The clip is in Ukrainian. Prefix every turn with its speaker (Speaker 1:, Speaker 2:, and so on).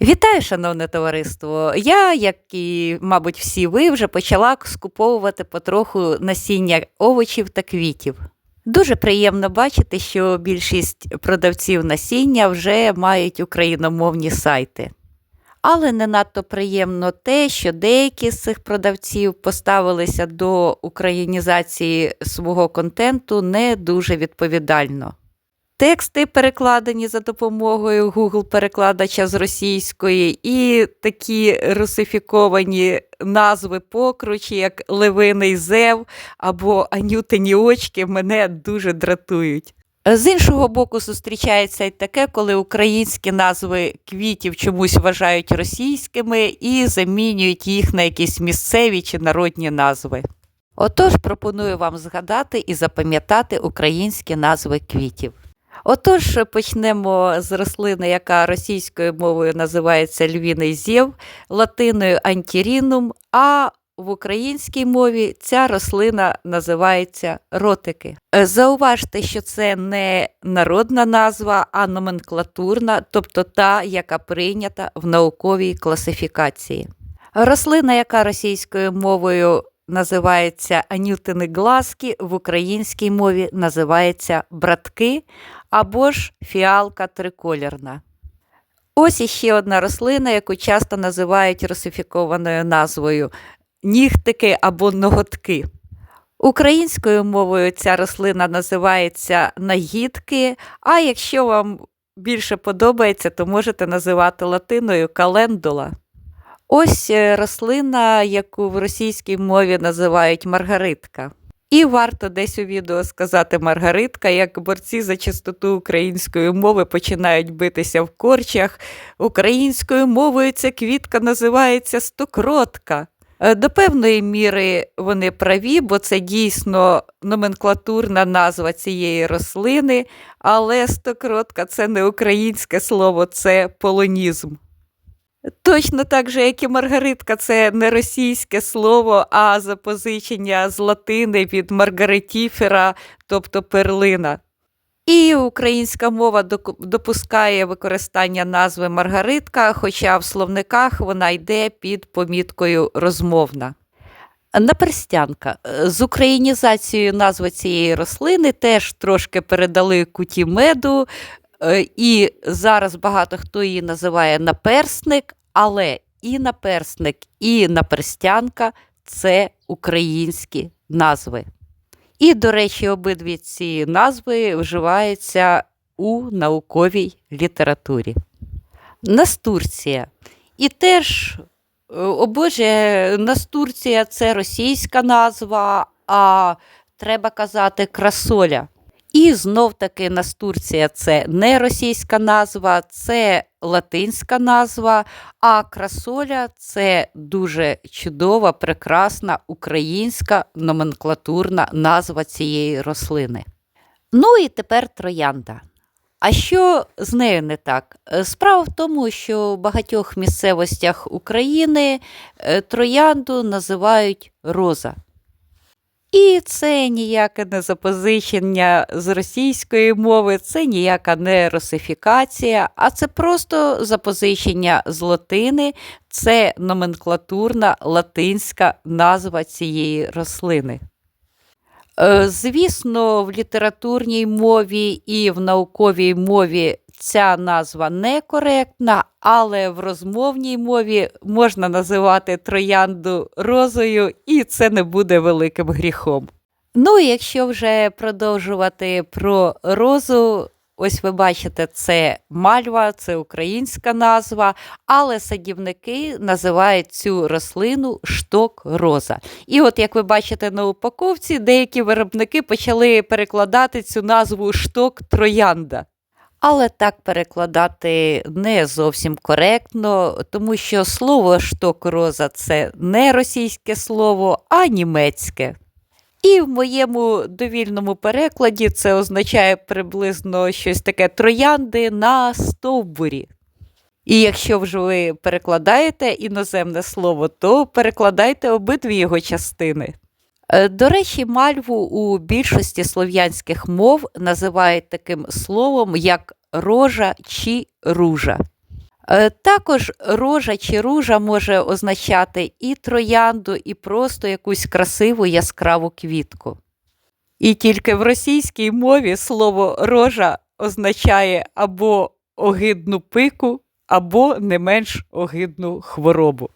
Speaker 1: Вітаю, шановне товариство! Я, як і, мабуть, всі ви, вже почала скуповувати потроху насіння овочів та квітів. Дуже приємно бачити, що більшість продавців насіння вже мають україномовні сайти. Але не надто приємно те, що деякі з цих продавців поставилися до українізації свого контенту не дуже відповідально. Тексти перекладені за допомогою Google перекладача з російської, і такі русифіковані назви покручі, як Левиний Зев або Анютині очки, мене дуже дратують. З іншого боку, зустрічається й таке, коли українські назви квітів чомусь вважають російськими і замінюють їх на якісь місцеві чи народні назви. Отож, пропоную вам згадати і запам'ятати українські назви квітів. Отож, почнемо з рослини, яка російською мовою називається львіний зєв, латиною антірінум, а в українській мові ця рослина називається ротики. Е, Зауважте, що це не народна назва, а номенклатурна, тобто та, яка прийнята в науковій класифікації. Рослина, яка російською мовою називається анютини глазки, в українській мові називається братки або ж фіалка триколірна. Ось іще одна рослина, яку часто називають русифікованою назвою нігтики або ноготки. Українською мовою ця рослина називається нагідки, а якщо вам більше подобається, то можете називати латиною календула. Ось е, рослина, яку в російській мові називають маргаритка. І варто десь у відео сказати Маргаритка, як борці за чистоту української мови починають битися в корчах. Українською мовою ця квітка називається стокротка. Е, До певної міри вони праві, бо це дійсно номенклатурна назва цієї рослини, але стокротка це не українське слово, це полонізм. Точно так же, як і Маргаритка, це не російське слово, а запозичення з латини від маргаритіфера, тобто перлина. І українська мова допускає використання назви Маргаритка, хоча в словниках вона йде під поміткою розмовна. Наперстянка. З українізацією назви цієї рослини теж трошки передали куті меду, і зараз багато хто її називає наперсник, але і наперсник, і наперстянка це українські назви. І, до речі, обидві ці назви вживаються у науковій літературі. Настурція. І теж, е, о Боже, Настурція це російська назва, а треба казати красоля. І знов таки Настурція це не російська назва, це латинська назва, а красоля це дуже чудова, прекрасна українська номенклатурна назва цієї рослини. Ну і тепер троянда. А що з нею не так? Справа в тому, що в багатьох місцевостях України е, троянду називають роза. І це ніяке не запозичення з російської мови, це ніяка не русифікація, а це просто запозичення з латини, це номенклатурна латинська назва цієї рослини. Е, Звісно, в літературній мові і в науковій мові ця назва некоректна, але в розмовній мові можна називати троянду розою, і це не буде великим гріхом. Ну, якщо вже продовжувати про розу, ось ви бачите, це мальва, це українська назва, але садівники називають цю рослину шток роза. І от як ви бачите на упаковці, деякі виробники почали перекладати цю назву шток троянда. Але так перекладати не зовсім коректно, тому що слово шток роза це не російське слово, а німецьке. І в моєму довільному перекладі це означає приблизно щось таке троянди на стовбурі. І якщо вже ви перекладаєте іноземне слово, то перекладайте обидві його частини. Е, До речі, мальву у більшості слов'янських мов називають таким словом, як рожа чи ружа. Е, Також рожа чи ружа може означати і троянду, і просто якусь красиву яскраву квітку. І тільки в російській мові слово рожа означає або огидну пику, або не менш огидну хворобу.